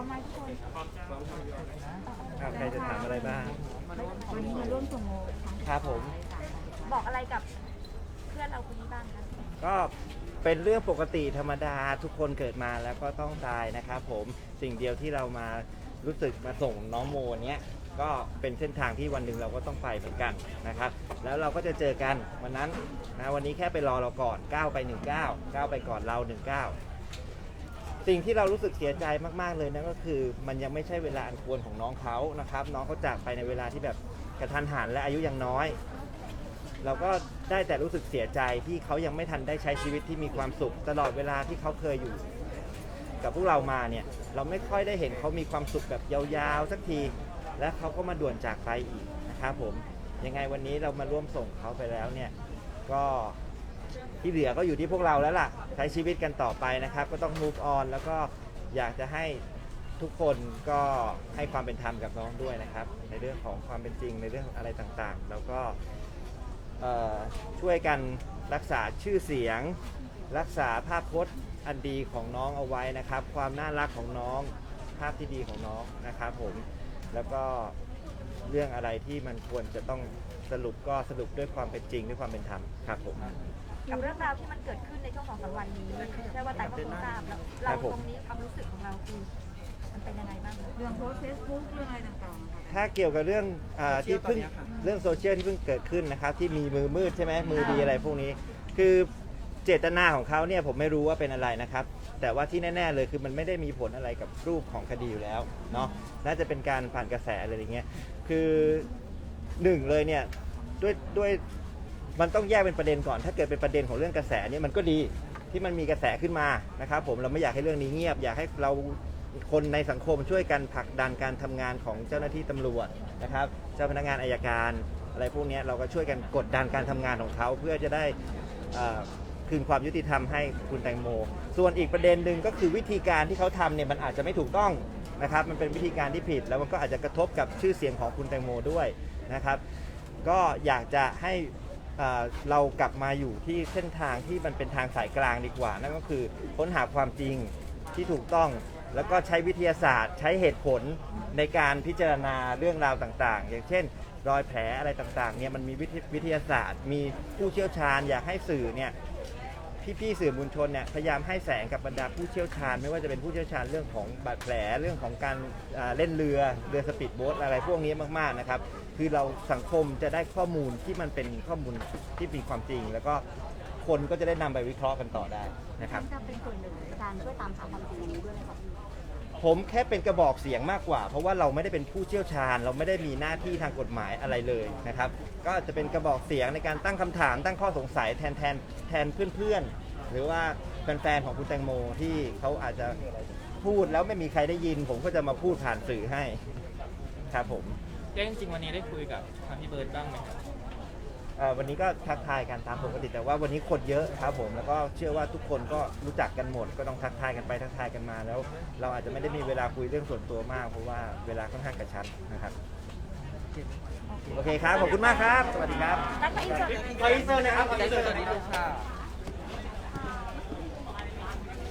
ร้อมไหมทุกคนอะใครจะถามอะไรบ้าง วันนี้มาร่วมส่งโมค่ะครับผม บอกอะไรกับเพื่อนเราคนนี้บ้างคะก็เป็นเรื่องปกติธรรมดาทุกคนเกิดมาแล้วก็ต้องตายนะครับผมสิ่งเดียวที่เรามารู้สึกมาส่งน้องโมเนี้ยก็เป็นเส้นทางที่วันหนึ่งเราก็ต้องไปเหมือนกันนะครับ แล้วเราก็จะเจอกันวันนั้นนะวันนี้แค่ไปรอเราก่อนก้าวไป 19ก้าวไปก่อนเรา 19 สิ่งที่เรารู้สึกเสียใจมากๆเลยนั่นก็คือ มันยังไม่ใช่เวลาอันควรของน้องเขานะครับ น้องเขาจากไปในเวลาที่แบบกระทันหันและอายุยังน้อย เราก็ได้แต่รู้สึกเสียใจที่เขายังไม่ทันได้ใช้ชีวิตที่มีความสุข ตลอดเวลาที่เขาเคยอยู่ กับพวกเรามาเนี่ย เราไม่ค่อยได้เห็นเขามีความสุขแบบยาวๆสักที และเขาก็มาด่วนจากไปอีกนะครับผมยังไงวันนี้เรามาร่วมส่งเขาไปแล้วเนี่ยก็ ที่เหลือก็อยู่ที่พวกเราแล้วล่ะ ใช้ชีวิตกันต่อไปนะครับ ก็ต้อง move on แล้วก็อยากจะให้ทุกคนก็ให้ความเป็นธรรมกับน้องด้วยนะครับ ในเรื่องของความเป็นจริงในเรื่องอะไรต่างๆ แล้วก็เอ่อช่วยกันรักษาชื่อเสียง รักษาภาพพจน์อันดีของน้องเอาไว้นะครับ ความน่ารักของน้อง ภาพที่ดีของน้องนะครับผมแล้วก็เรื่องอะไรที่มันควรจะต้องสรุปก็สรุปด้วยความเป็นจริงด้วยความเป็นธรรมครับผม กับเรื่องราวที่มันเกิดขึ้นในช่วงสองสามวันนี้ใช่ว่าแต่ก็คงทราบแล้วเราครับผมตรงนี้ความรู้สึกของเราคือมันเป็นยังไงบ้างคะเรื่องโพสเฟซบุ๊กเรื่องอะไรต่างๆค่ะถ้าเกี่ยวกับเรื่องอาที่เพิ่งเรื่องโซเชียลที่เพิ่งเกิดขึ้นนะครับที่มีมือมืดใช่ไหมมือดีอะไรพวกนี้ คือเจตนาของเขาเนี่ยผมไม่รู้ว่าเป็นอะไรนะครับ แต่ว่าที่แน่ ๆ เลยคือมันไม่ได้มีผลอะไรกับรูปของคดีอยู่แล้วเนาะน่าจะเป็นการผ่านกระแสอะไรอย่างเงี้ยคือหนึ่งเลยเนี่ยด้วยด้วย มันต้องแยกเป็นประเด็นก่อน ถ้าเกิดเป็นประเด็นของเรื่องกระแสเนี่ยมันก็ดีที่มันมีกระแสขึ้นมานะครับผมเราไม่อยากให้เรื่องนี้เงียบ อยากให้เราคนในสังคมช่วยกันผลักดันการทำงานของเจ้าหน้าที่ตำรวจนะครับเจ้าพนักงานอายการ อะไรพวกนี้เราก็ช่วยกันกดดันการทำงานของเขาเพื่อจะได้คืนความยุติธรรมให้คุณแตงโม ส่วนอีกประเด็นหนึ่งก็คือวิธีการที่เขาทำเนี่ยมันอาจจะไม่ถูกต้องนะครับ มันเป็นวิธีการที่ผิด แล้วมันก็อาจจะกระทบกับชื่อเสียงของคุณแตงโมด้วยนะครับ ก็อยากจะให้ เรากลับมาอยู่ที่เส้นทางที่มันเป็นทางสายกลางดีกว่า นั่นก็คือค้นหาความจริงที่ถูกต้อง แล้วก็ใช้วิทยาศาสตร์ ใช้เหตุผลในการพิจารณาเรื่องราวต่างๆ อย่างเช่น รอยแผลอะไรต่างๆเนี่ยมันมีวิทยาศาสตร์ มีผู้เชี่ยวชาญอยากให้สื่อเนี่ย พี่ๆสื่อมวลชนเนี่ยพยายามให้แสงกับบรรดาผู้เชี่ยวชาญ ไม่ว่าจะเป็นผู้เชี่ยวชาญเรื่องของบาดแผลเรื่องของการเล่นเรือเรือสปีดโบ๊ทอะไรพวกนี้มากๆนะครับคือเราสังคมจะได้ข้อมูลที่มันเป็นข้อมูลที่มีความจริง แล้วก็คนก็จะได้นำไปวิเคราะห์กันต่อได้นะครับจะเป็นส่วนหนึ่งในการช่วยตามหาความจริงนี้ด้วยไหมคะ ผมแค่เป็นกระบอกเสียงมากกว่า เพราะว่าเราไม่ได้เป็นผู้เชี่ยวชาญ เราไม่ได้มีหน้าที่ทางกฎหมายอะไรเลยนะครับ ก็จะเป็นกระบอกเสียงในการตั้งคำถาม ตั้งข้อสงสัยแทนแทนแทนเพื่อนๆ หรือว่าแฟนๆของคุณแตงโมที่เขาอาจจะพูดแล้วไม่มีใครได้ยิน ผมก็จะมาพูดผ่านสื่อให้ครับผมเจ๊จริงๆวันนี้ได้คุยกับทางพี่เบิร์ดบ้างไหมครับ เอ่อวันนี้ก็ทักทายกันตามปกติแต่ว่าวันนี้คนเยอะครับผมแล้วก็เชื่อว่าทุกคนก็รู้จักกันหมด ก็ต้องทักทายกันไปทักทายกันมาแล้ว เราอาจจะไม่ได้มีเวลาคุยเรื่องส่วนตัวมาก เพราะว่าเวลาค่อนข้างกระชั้นนะครับโอเคครับขอบคุณมากครับ สวัสดีครับนักไปอินเสิร์ต ขออินเสิร์ตนะครับได้เจอตอนนี้ลูกค่ะ